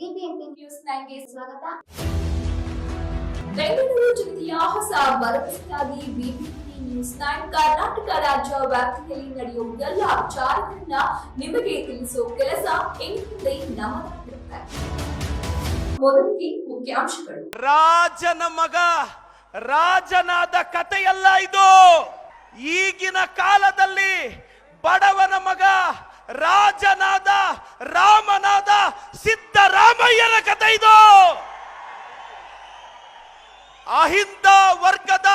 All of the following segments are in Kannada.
ಬಿಬಿಎಂಪಿ ನ್ಯೂಸ್ ನೈನ್ಗೆ ಸ್ವಾಗತ. ಬೆಂಗಳೂರು ಜಿಲ್ಲೆಯ ಹೊಸ ಭರವಸೆಯಾಗಿ ಬಿಬಿಎಂಪಿ ನ್ಯೂಸ್ ನೈನ್ ಕರ್ನಾಟಕ ರಾಜ್ಯ ವ್ಯಾಪ್ತಿಯಲ್ಲಿ ನಡೆಯುವ ಎಲ್ಲ ವಿಚಾರಗಳನ್ನ ನಿಮಗೆ ತಿಳಿಸುವ ಕೆಲಸ ಎಂದಿದೆ ನಮ್ಮದಾಗಿರುತ್ತೆ ಮೊದಲಿಗೆ ಮುಖ್ಯಾಂಶಗಳು. ರಾಜನ ಮಗ ರಾಜನಾದ ಕಥೆಯಲ್ಲ ಇದು. ಈಗಿನ ಕಾಲದಲ್ಲಿ ಬಡವನ ಮಗ ರಾಜನಾದ ರಾಮನಾದ ಸಿದ್ದರಾಮಯ್ಯನ ಕಥೆ ಇದು. ಅಹಿಂದ ವರ್ಗದ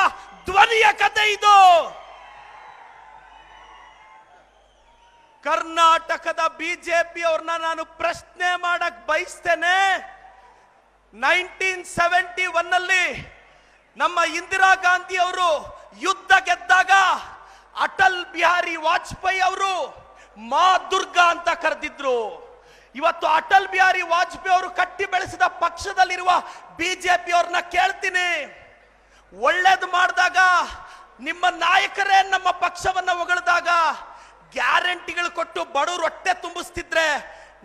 ಧ್ವನಿಯ ಕಥೆ ಇದು. ಕರ್ನಾಟಕದ ಬಿಜೆಪಿ ಅವ್ರನ್ನ ನಾನು ಪ್ರಶ್ನೆ ಮಾಡಕ್ ಬಯಸ್ತೇನೆ. ನೈನ್ಟೀನ್ ಸೆವೆಂಟಿ ಒನ್ ಅಲ್ಲಿ ನಮ್ಮ ಇಂದಿರಾ ಗಾಂಧಿ ಅವರು ಯುದ್ಧ ಗೆದ್ದಾಗ ಅಟಲ್ ಬಿಹಾರಿ ವಾಜಪೇಯಿ ಅವರು ಮಾ ದುರ್ಗಾ ಅಂತ ಕರೆದಿದ್ರು. ಇವತ್ತು ಅಟಲ್ ಬಿಹಾರಿ ವಾಜಪೇಯಿ ಅವರು ಕಟ್ಟಿ ಬೆಳೆಸಿದ ಪಕ್ಷದಲ್ಲಿರುವ ಬಿಜೆಪಿ ಅವ್ರನ್ನ ಕೇಳ್ತೀನಿ. ಒಳ್ಳೇದು ಮಾಡಿದಾಗ, ನಿಮ್ಮ ನಾಯಕರೇ ನಮ್ಮ ಪಕ್ಷವನ್ನ ಹೊಗಳಿದಾಗ, ಗ್ಯಾರಂಟಿಗಳು ಕೊಟ್ಟು ಬಡವರು ಹೊಟ್ಟೆ ತುಂಬಿಸ್ತಿದ್ರೆ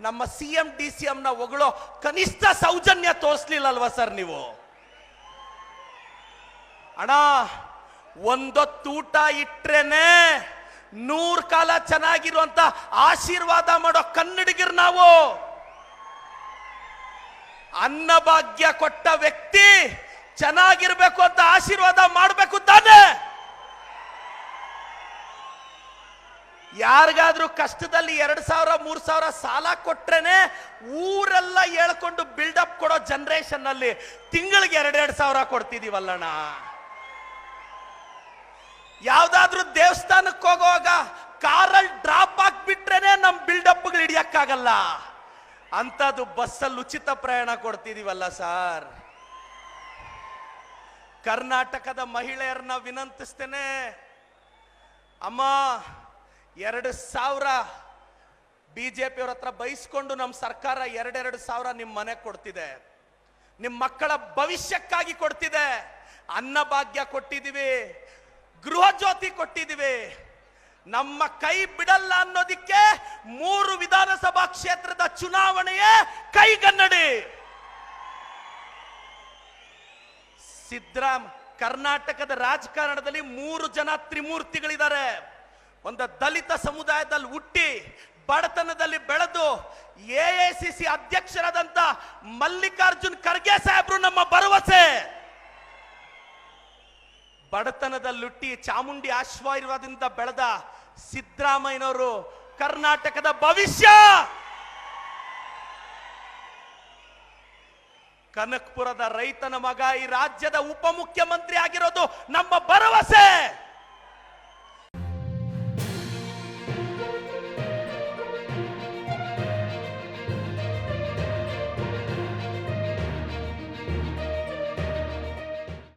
ನಮ್ಮ ಸಿ ಎಂ, ಡಿ ಸಿ ಎಂನ ಹೊಗಳೋ ಕನಿಷ್ಠ ಸೌಜನ್ಯ ತೋರಿಸ್ಲಿಲ್ಲಲ್ವಾ ಸರ್ ನೀವು? ಅಣ್ಣ ಒಂದೊತ್ತೂಟ ಇಟ್ರೇನೆ ನೂರ್ ಕಾಲ ಚೆನ್ನಾಗಿರುವಂತ ಆಶೀರ್ವಾದ ಮಾಡೋ ಕನ್ನಡಿಗರು ನಾವು. ಅನ್ನಭಾಗ್ಯ ಕೊಟ್ಟ ವ್ಯಕ್ತಿ ಚೆನ್ನಾಗಿರ್ಬೇಕು ಅಂತ ಆಶೀರ್ವಾದ ಮಾಡಬೇಕು ತಾನೆ. ಯಾರಿಗಾದ್ರೂ ಕಷ್ಟದಲ್ಲಿ ಎರಡ್ ಸಾವಿರ, ಮೂರ್ ಸಾವಿರ ಸಾಲ ಕೊಟ್ರೇನೆ ಊರೆಲ್ಲ ಹೇಳ್ಕೊಂಡು ಬಿಲ್ಡಪ್ ಕೊಡೋ ಜನರೇಷನ್ ಅಲ್ಲಿ ತಿಂಗಳಿಗೆ ಎರಡೆರಡು ಸಾವಿರ ಕೊಡ್ತಿದೀವಲ್ಲಣ್ಣ. ಯಾವ್ದಾದ್ರೂ ದೇವಸ್ಥಾನಕ್ಕೆ ಹೋಗುವಾಗ ಕಾರಲ್ಲಿ ಡ್ರಾಪ್ ಹಾಕ್ಬಿಟ್ರೇನೆ ನಮ್ ಬಿಲ್ಡಪ್ಗಳು ಹಿಡಿಯಕ್ಕಾಗಲ್ಲ. ಅಂಥದ್ದು ಬಸ್ಸಲ್ಲಿ ಉಚಿತ ಪ್ರಯಾಣ ಕೊಡ್ತಿದೀವಲ್ಲ ಸರ್. ಕರ್ನಾಟಕದ ಮಹಿಳೆಯರನ್ನ ವಿನಂತಿಸ್ತೇನೆ. ಅಮ್ಮ, ಎರಡು ಸಾವಿರ ಬಿ ಜೆ ಪಿಯವ್ರ ಹತ್ರ ಬಯಸ್ಕೊಂಡು ನಮ್ಮ ಸರ್ಕಾರ ಎರಡೆರಡು ಸಾವಿರ ನಿಮ್ಮ ಮನೆ ಕೊಡ್ತಿದೆ. ನಿಮ್ಮ ಮಕ್ಕಳ ಭವಿಷ್ಯಕ್ಕಾಗಿ ಕೊಡ್ತಿದೆ. ಅನ್ನಭಾಗ್ಯ ಕೊಟ್ಟಿದ್ದೀವಿ ಗೃಹ ಜ್ಯೋತಿ ಕೊಟ್ಟಿದ್ದೀವಿ. ನಮ್ಮ ಕೈ ಬಿಡಲ್ಲ ಅನ್ನೋದಿಕ್ಕೆ ಮೂರು ವಿಧಾನಸಭಾ ಕ್ಷೇತ್ರದ ಚುನಾವಣೆಯೇ ಕೈಗನ್ನಡಿ. ಸಿದ್ದರಾಮ್ ಕರ್ನಾಟಕದ ರಾಜಕಾರಣದಲ್ಲಿ ಮೂರು ಜನ ತ್ರಿಮೂರ್ತಿಗಳಿದ್ದಾರೆ. ಒಂದು ದಲಿತ ಸಮುದಾಯದಲ್ಲಿ ಹುಟ್ಟಿ, ಬಡತನದಲ್ಲಿ ಬೆಳೆದು, ಎ ಸಿ ಸಿ ಅಧ್ಯಕ್ಷರಾದಂತ ಮಲ್ಲಿಕಾರ್ಜುನ್ ಖರ್ಗೆ ಸಾಹೇಬ್ರು ನಮ್ಮ ಭರವಸೆ. ಬಡತನದಲ್ಲಿ ಲುಟ್ಟಿ ಚಾಮುಂಡಿ ಆಶೀರ್ವಾದದಿಂದ ಬೆಳೆದ ಸಿದ್ದರಾಮಯ್ಯನವರು ಕರ್ನಾಟಕದ ಭವಿಷ್ಯ! ಕನಕ್ಪುರದ ರೈತನ ಮಗ ಈ ರಾಜ್ಯದ ಉಪಮುಖ್ಯಮಂತ್ರಿ ಆಗಿರೋದು ನಮ್ಮ ಭರವಸೆ!